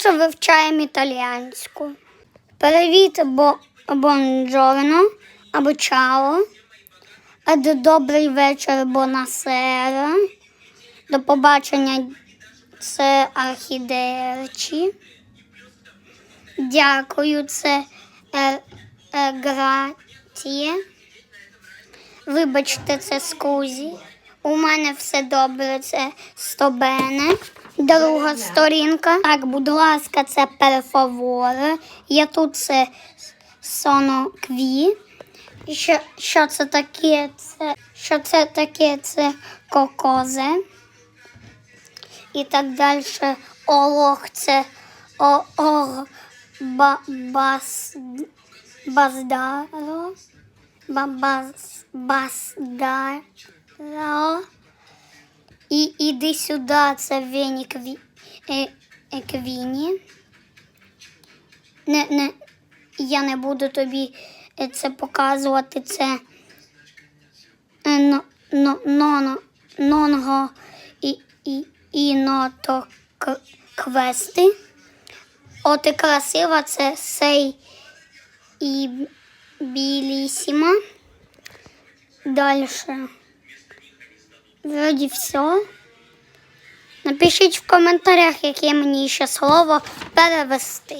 що вивчаємо італіянську. Привіт, бо бонджорно або чао. Добрий вечір, бонасера. До побачення, це архідерчі. Дякую, це е, е. Вибачте, це скузі. У мене все добре, це стобене. Друга сторінка. Так, будь ласка, це перфаворе. Я тут це соно кві. Що, що це таке? Це, що це таке? Це кокозе. І так далі. Олох це о, ор, ба, бас, баздаро. Ба, баз, басдаро. І іди сюди, це Вені кві, е, квіні. Не, не, я не буду тобі е, це показувати. Це е, но, но, ноно, нонго і, і, і ното квести. О, ти красива, це сей і білісіма. Дальше. Вроді все. Напишіть в коментарях, яке мені ще слово перевести.